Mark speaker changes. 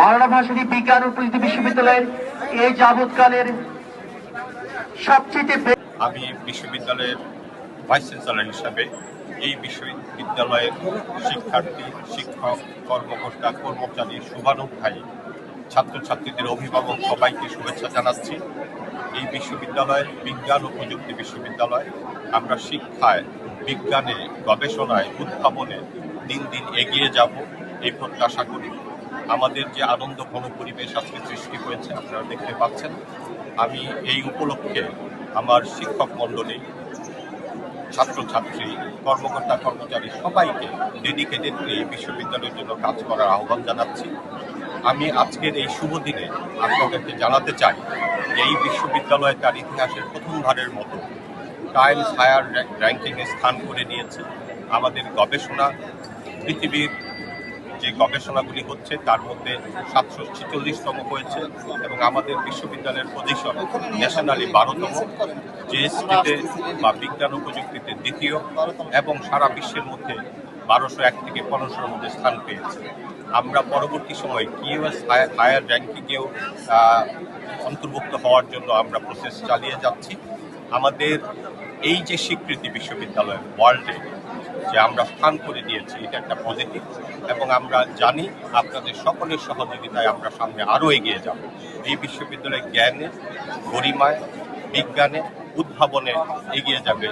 Speaker 1: বাংলা ভাষারী বিজ্ঞান ও প্রযুক্তি বিশ্ববিদ্যালয়ের এই যাবৎকালের সবচেয়ে
Speaker 2: আমি বিশ্ববিদ্যালয়ের ভাইস চ্যান্সেলর হিসাবে এই বিশ্ববিদ্যালয়ের শিক্ষার্থী, শিক্ষক, কর্মকর্তা, কর্মচারী, শুভানুধ্যায়ী, ছাত্রছাত্রীদের অভিভাবক সবাইকে শুভেচ্ছা জানাচ্ছি। এই বিশ্ববিদ্যালয় বিজ্ঞান ও প্রযুক্তি বিশ্ববিদ্যালয় আমরা শিক্ষায়, বিজ্ঞানে, গবেষণায়, উদ্ভাবনে দিন দিন এগিয়ে যাব এই প্রত্যাশা করি। আমাদের যে আনন্দ ঘন পরিবেশ আজকে সৃষ্টি হয়েছে, আপনারা দেখতে পাচ্ছেন। আমি এই উপলক্ষে আমার শিক্ষক মণ্ডলী ছাত্রছাত্রী, কর্মকর্তা, কর্মচারী সবাইকে ডেডিকেটেড এই বিশ্ববিদ্যালয়ের জন্য কাজ করার আহ্বান জানাচ্ছি। আমি আজকের এই শুভ দিনে আপনাদেরকে জানাতে চাই যে এই বিশ্ববিদ্যালয় তার ইতিহাসের প্রথমবারের মতো টাইমস হায়ার র্যাঙ্কিংয়ে স্থান করে নিয়েছে। আমাদের গবেষণা পৃথিবীর যে গবেষণাগুলি হচ্ছে, তার মধ্যে সাতশো ছেচল্লিশতম হয়েছে এবং আমাদের বিশ্ববিদ্যালয়ের পজিশন ন্যাশনালি বারোতম, জিএসটিতে বা বিজ্ঞান ও প্রযুক্তিতে দ্বিতীয় এবং সারা বিশ্বের মধ্যে বারোশো এক থেকে পনেরোশোর মধ্যে স্থান পেয়েছে। আমরা পরবর্তী সময়ে কিউএস হায়ার র্যাঙ্কিংয়েও অন্তর্ভুক্ত হওয়ার জন্য আমরা প্রসেস চালিয়ে যাচ্ছি। আমাদের এই যে স্বীকৃতি বিশ্ববিদ্যালয় ওয়ার্ল্ডে যে আমরা স্থান করে দিয়েছি, এটা একটা পজিটিভ এবং আমরা জানি আপনাদের সকলের সহযোগিতায় আমরা সামনে আরও এগিয়ে যাব। এই বিশ্ববিদ্যালয় জ্ঞানে, গরিমায়, বিজ্ঞানে, উদ্ভাবনে এগিয়ে যাবে।